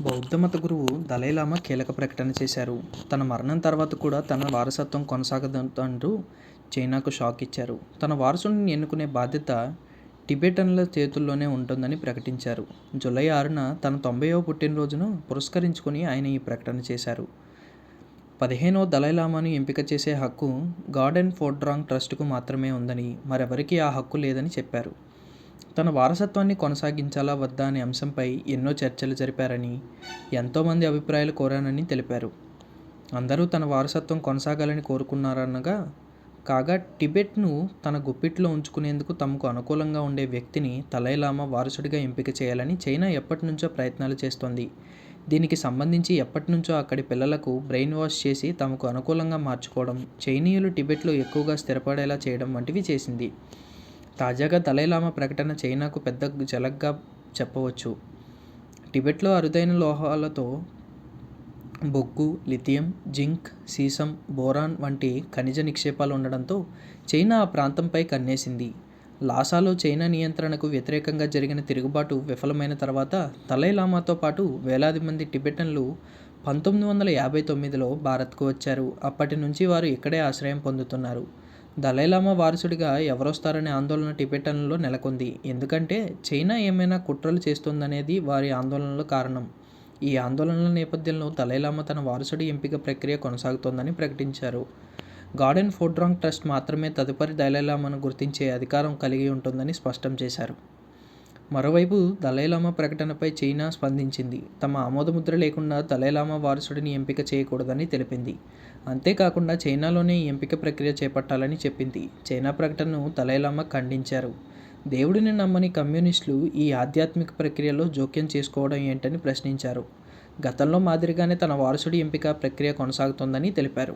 బౌద్ధమత గురువు దలైలామా కీలక ప్రకటన చేశారు. తన మరణం తర్వాత కూడా తన వారసత్వం కొనసాగదంటూ చైనాకు షాక్ ఇచ్చారు. తన వారసుడిని ఎన్నుకునే బాధ్యత టిబెటన్ల చేతుల్లోనే ఉంటుందని ప్రకటించారు. జూలై ఆరున తన తొంభైవ పుట్టినరోజును పురస్కరించుకొని ఆయన ఈ ప్రకటన చేశారు. పదిహేనవ దలైలామాను ఎంపిక చేసే హక్కు గార్డెన్ ఫోర్డ్రాంగ్ ట్రస్ట్కు మాత్రమే ఉందని మరెవరికీ ఆ హక్కు లేదని చెప్పారు. తన వారసత్వాన్ని కొనసాగించాలా వద్దా అనే అంశంపై ఎన్నో చర్చలు జరిపారని ఎంతోమంది అభిప్రాయాలు కోరానని తెలిపారు. అందరూ తన వారసత్వం కొనసాగాలని కోరుకున్నారనగా కాగా టిబెట్ను తన గుప్పిట్లో ఉంచుకునేందుకు తమకు అనుకూలంగా ఉండే వ్యక్తిని తలైలామా వారసుడిగా ఎంపిక చేయాలని చైనా ఎప్పటి నుంచో ప్రయత్నాలు చేస్తోంది. దీనికి సంబంధించి ఎప్పటి నుంచో అక్కడి పిల్లలకు బ్రెయిన్ వాష్ చేసి తమకు అనుకూలంగా మార్చుకోవడం చైనీయులు టిబెట్లో ఎక్కువగా స్థిరపడేలా చేయడం వంటివి చేసింది. తాజాగా దలైలామా ప్రకటన చైనాకు పెద్ద జలగ్గా చెప్పవచ్చు. టిబెట్లో అరుదైన లోహాలతో బొగ్గు లిథియం జింక్ సీసం బోరాన్ వంటి ఖనిజ నిక్షేపాలు ఉండడంతో చైనా ఆ ప్రాంతంపై కన్నేసింది. లాసాలో చైనా నియంత్రణకు వ్యతిరేకంగా జరిగిన తిరుగుబాటు విఫలమైన తర్వాత దలైలామాతో పాటు వేలాది మంది టిబెటన్లు పంతొమ్మిది వందల యాభై తొమ్మిదిలో భారత్కు వచ్చారు. అప్పటి నుంచి వారు ఇక్కడే ఆశ్రయం పొందుతున్నారు. దలైలామా వారసుడిగా ఎవరొస్తారనే ఆందోళన టిబెటన్లో నెలకొంది. ఎందుకంటే చైనా ఏమైనా కుట్రలు చేస్తుందనేది వారి ఆందోళనలో కారణం. ఈ ఆందోళనల నేపథ్యంలో దలైలామా తన వారసుడి ఎంపిక ప్రక్రియ కొనసాగుతోందని ప్రకటించారు. గార్డెన్ ఫోడ్రాంగ్ ట్రస్ట్ మాత్రమే తదుపరి దలైలామాను గుర్తించే అధికారం కలిగి ఉంటుందని స్పష్టం చేశారు. మరోవైపు దలైలామా ప్రకటనపై చైనా స్పందించింది. తమ ఆమోదముద్ర లేకుండా దలైలామా వారసుడిని ఎంపిక చేయకూడదని తెలిపింది. అంతేకాకుండా చైనాలోనే ఈ ఎంపిక ప్రక్రియ చేపట్టాలని చెప్పింది. చైనా ప్రకటనను దలైలామా ఖండించారు. దేవుడిని నమ్మని కమ్యూనిస్టులు ఈ ఆధ్యాత్మిక ప్రక్రియలో జోక్యం చేసుకోవడం ఏంటని ప్రశ్నించారు. గతంలో మాదిరిగానే తన వారసుడి ఎంపిక ప్రక్రియ కొనసాగుతోందని తెలిపారు.